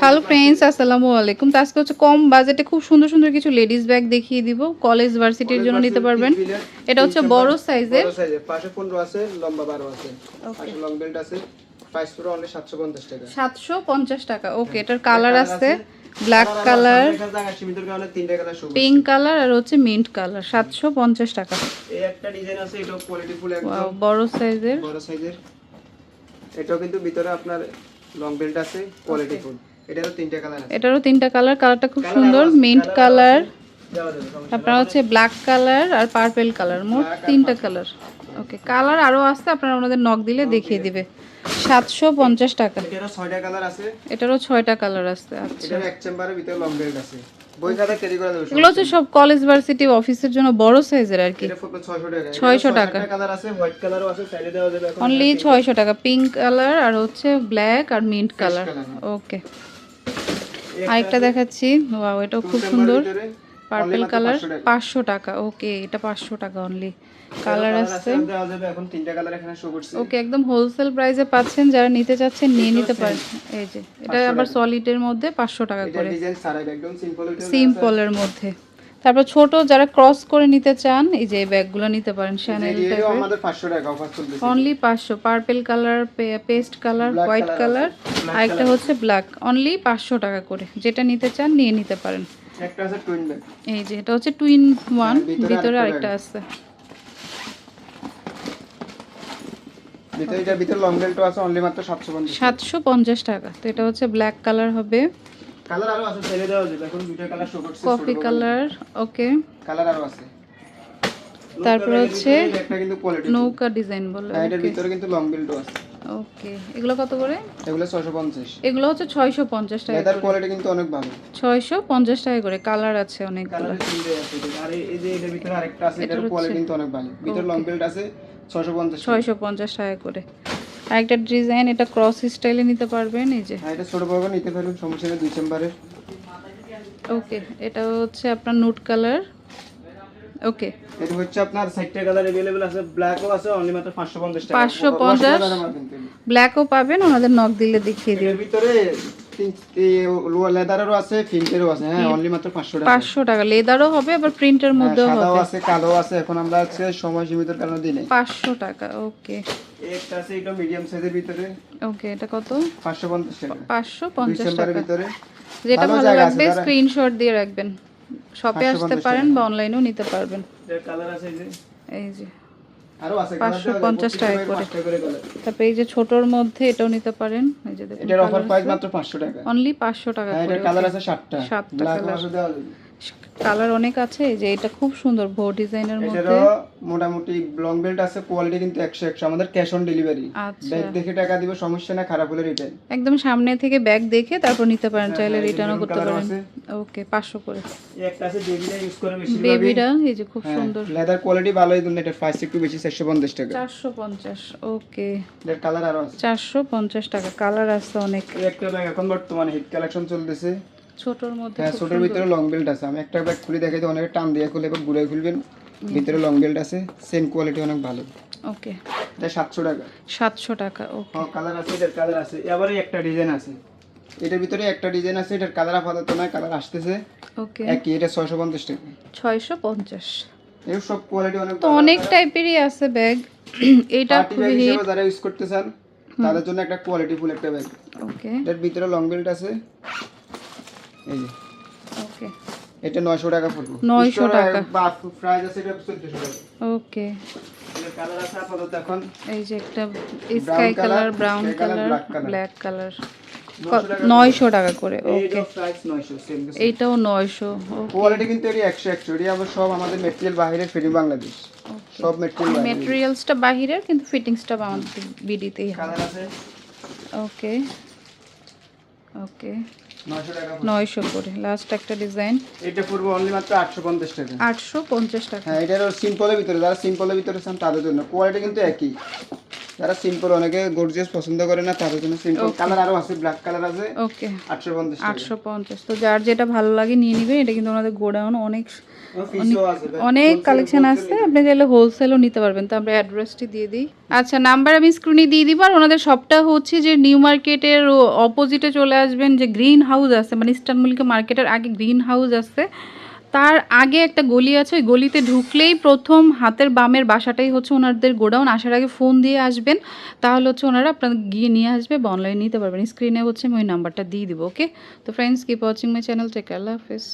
Hello friends আসসালামু আলাইকুম। তো আজকে হচ্ছে কম বাজেটে খুব সুন্দর সুন্দর কিছু লেডিস ব্যাগ দেখিয়ে দিব। কলেজ ভার্সিটির জন্য নিতে পারবেন। এটা হচ্ছে বড় সাইজের বড় সাইজের পাশে 15 আছে লম্বা 12 আছে। পাশে লং বেল্ট আছে প্রাইস পুরো অনলি 750 টাকা। সাতশো পঞ্চাশ টাকা। ওকে এটার কালার আছে। ব্ল্যাক কালার পিঙ্ক কালার আর হচ্ছে মিন্ট কালার সাতশো পঞ্চাশ টাকা। এই একটা ডিজাইন আছে এটা কোয়ালিটি ফুল একদম। বড় সাইজের বড় সাইজের এটাও কিন্তু ভিতরে আপনার লং বেল্ট আছে কোয়ালিটি ফুল এটারও তিনটা কালার আছে। এটারও তিনটা কালার কালারটা খুব সুন্দর মিন্ট কালার আপনার হচ্ছে ব্ল্যাক কালার আর পার্পেল কালার মোট তিনটা কালার ওকে কালার আরও আসতে আপনারা ওনাদের নখ দিলে দেখিয়ে দিবে। সাতশো পঞ্চাশ টাকা। এটারও ছয়টা কালার আছে। এটারও ছয়টা কালার আছে আচ্ছা। এক চেম্বারের ভিতরে লং বেল্ট আছে। এগুলো হচ্ছে সব কলেজ ভার্সিটি অফিসের জন্য বড় সাইজের আর কি। ছয়শো টাকা। 600 টাকা। কালার আছে হোয়াইট কালারও আছে সাইডে দেওয়া যাবে এখন অনলি ছয়শো টাকা। পিঙ্ক কালার আর হচ্ছে ব্ল্যাক আর মিন্ট কালার ওকে আরেকটা দেখাচ্ছি। ওয়াও এটাও খুব সুন্দর। পার্পল কালার 500 টাকা। পাঁচশো টাকা। ওকে এটা পাঁচশো টাকা অনলি কালার আছে দেওয়া এখন তিনটা কালার এখানে শো করছে। ওকে একদম হোলসেল প্রাইসে পাচ্ছেন যারা নিতে চাচ্ছেন নিয়ে নিতে পারেন। এই যে এটা আবার সলিডের মধ্যে পাঁচশো টাকা এটা করে। ডিজাইন সারা একদম সিম্পল সিম্পলের মধ্যে তারপর ছোট যারা ক্রস করে নিতে চান এই যে ব্যাগগুলো নিতে পারেন শ্যানেল এটাও টাইপের আমাদের 500 টাকা অফার চলতেছে। অনলি পাঁচশো। Purple colour paste colour white colour আর একটা হচ্ছে ব্ল্যাক অনলি পাঁচশো টাকা করে। যেটা নিতে চান নিয়ে নিতে পারেন। একটা আছে টুইন ব্যাগ এই যে এটা হচ্ছে টুইন ওয়ান ভিতরে ভিতরে আরেকটা আছে। ভিতরে এটা ভিতরে লং বেল্টও আছে অনলি মাত্র 750 সাতশো পঞ্চাশ টাকা। তো এটা হচ্ছে ব্ল্যাক কালার হবে। কালার আরও আছে ছেড়ে দেওয়া যাবে এখন দুইটা কালার শো করছে কফি কালার ওকে কালার আরও আছে। তারপর হচ্ছে একটা কিন্তু কোয়ালিটি নৌকা ডিজাইন বলে এটার ভিতরে কিন্তু লং বেল্টও আছে। ওকে এগুলো কত করে? এগুলো 650 এগুলো হচ্ছে ছয়শো পঞ্চাশ টাকা লেদার কোয়ালিটি কিন্তু অনেক ভালো। ছয়শো পঞ্চাশ টাকা করে। কালার আছে অনেকগুলো। কালারের তিনটে আছে আর এই- যে এটার ভিতরে আরেকটা আছে এটার কোয়ালিটি কিন্তু অনেক ভালো। ভিতরে লং বেল্ট আছে 650 ছয়শো পঞ্চাশ টাকা করে। আরেকটা ডিজাইন এটা ক্রস স্টাইলে নিতে পারবেন এই যে। হ্যাঁ এটা ছোট বড় নিতে পারবেন সমস্যা নেই দুই চেম্বারের। ওকে এটা হচ্ছে আপনার নুট কালার ওকে এটা হচ্ছে আপনার সাইডটা কালার अवेलेबल আছে ব্ল্যাকও আছে অনলি মাত্র 550 টাকা 550 ব্ল্যাকও পাবেন ওনাদের নখ দিলে দেখিয়ে দিই এর ভিতরে তিন লোয়ার লেদারেরও আছে ফিল্টেরও আছে হ্যাঁ অনলি মাত্র 500 টাকা পাঁচশো টাকা লেদারও হবে আবার প্রিন্টের হ্যাঁ, মধ্যেও সাদাও হবে আছে কালো আছে এখন আমরা আজকে সময় সীমিতর কারণে দিই নাই পাঁচশো টাকা ওকে এই একটা আছে এটা মিডিয়াম সাইজের ভিতরে ওকে এটা কত 550 টাকা পাঁচশো দুই পঞ্চাশ চেম্বারের টাকা ভিতরে যেটা ভালো ভালো জায়গা আছে, লাগবে যারা- স্ক্রিনশট দিয়ে রাখবেন শপে আসতে পারেন বা অনলাইনেও নিতে পারবেন। এর কালার আছে এই যে? পাঁচশো পঞ্চাশ আরও আছে 550 টাকা করে। টাকা করে। তারপরে এই যে ছোটর মধ্যে এটাও নিতে পারেন। এই যে দেখুন এটার অফার প্রাইস মাত্র 500 টাকা। অনলি পাঁচশো টাকা হ্যাঁ কালার আছে সাতটা। সাতটা ব্ল্যাক কালার অনেক আছে এই যে এটা খুব সুন্দর ভো ডিজাইনের মধ্যে। এটারও মোটামুটি লং বেল্ট আছে কোয়ালিটি কিন্তু 100 100 আমাদের ক্যাশ অন ডেলিভারি ব্যাগ দেখে টাকা দিব সমস্যা না খারাপ হলে রিটার্ন একদম সামনে থেকে ব্যাগ দেখে তারপর নিতে পারেন চাইলে হ্যাঁ, রিটার্নও করতে পারেন। ওকে পাঁচশো করে। এই একটা আছে বেবিরা ইউজ করে বেশি বেবিরা এই যে খুব সুন্দর। লেদার কোয়ালিটি ভালোই দিন এটার প্রাইস একটু বেশি 450 টাকা। চারশো পঞ্চাশ ওকে এর কালার আরও আছে। চারশো পঞ্চাশ টাকা কালার আছে অনেক। এই একটা ব্যাগ এখন বর্তমানে হিট কালেকশন চলতেছে। ছোটর মধ্যে হ্যাঁ ছোটোর ভিতরে লং বেল্ট আছে। আমি একটা ব্যাগ খুলে দেখাই তো অনেকে টান দিয়ে খুলে এবার ঘুরে খুলবেন। ভিতরে লং বেল্ট আছে। সেম কোয়ালিটি অনেক ভালো। ওকে। এটা সাতশো টাকা। সাতশো টাকা ওকে। হ্যাঁ কালার আছে এটার কালার আছে। এবারে একটা ডিজাইন আছে। এটার ভিতরে একটা ডিজাইন আছে এটার কালার আপাতত না কালার আসতেছে। ওকে। একই এটা ছয়শো পঞ্চাশ টাকা। ছয়শো পঞ্চাশ। এর সব কোয়ালিটি অনেক তো অনেক টাইপেরই আছে ব্যাগ পার্টি খুবই হিট যারা ইউজ করতে চান তাদের জন্য একটা কোয়ালিটি ফুল একটা ব্যাগ ওকে। এটার ভিতরে লং বেল্ট আছে। এই যে। ওকে এটা নয়শো টাকা পড়বে 900 টাকা। প্রাইস আছে এটা চোদ্দশো টাকা। ওকে কালার আছে আপাতত এখন এই যে একটা sky colour brown colour black colour 900 টাকা করে। ওকে এইটাও নয়শো কোয়ালিটি কিন্তু এটি একশো একশো এটি আবার সব আমাদের মেটেরিয়াল বাইরে ফিটিং বাংলাদেশ সব মেটেরিয়াল মেটেরিয়ালসটা বাহিরের। কিন্তু ফিটিংসটা আমাদের বিডিতেই হয় কালার আছে। ওকে ওকে নয়শো টাকা পড়বে। নয়শো করে লাস্ট একটা ডিজাইন এটা পড়বে অনলি মাত্র আটশো পঞ্চাশ টাকা। আটশো পঞ্চাশ টাকা। হ্যাঁ এটার সিম্পলের ভিতরে যারা সিম্পলের ভিতরে চান তাদের জন্য। কোয়ালিটি কিন্তু একই। যারা সিম্পল অনেকে গর্জিয়াস পছন্দ করে না তাদের জন্য সিম্পল কালার আরও আছে ব্ল্যাক কালার আছে। ওকে আটশো পঞ্চাশ টাকা। আটশো পঞ্চাশ। তো যার যেটা ভালো লাগে নিয়ে নেবেন এটা কিন্তু ওনাদের গোডাউন। অনেক অনেক কালেকশন আছে। আপনি চাইলে হোলসেলও নিতে পারবেন। তো আমরা অ্যাড্রেসটি দিয়ে দিই। আচ্ছা নাম্বার আমি স্ক্রিনে দিয়ে দিব। আর ওনাদের সবটা হচ্ছে যে নিউ মার্কেটের অপোজিটে চলে আসবেন যে গ্রিন হাউস আছে। মানে ইস্টার্ন মিল্ক মার্কেটের আগে গ্রিন হাউস আছে। তার আগে একটা গলি আছে, ওই গলিতে ঢুকলেই প্রথম হাতের বামের বাসাটাই হচ্ছে ওনাদের গোডাউন। আসার আগে ফোন দিয়ে আসবেন, তাহলে হচ্ছে ওনারা আপনার গিয়ে নিয়ে আসবে বা অনলাইনে নিতে পারবেন। স্ক্রিনে হচ্ছে আমি ওই নাম্বারটা দিয়ে দিব ওকে তো friends keep watching my channel take আল্লাহ হাফেজ।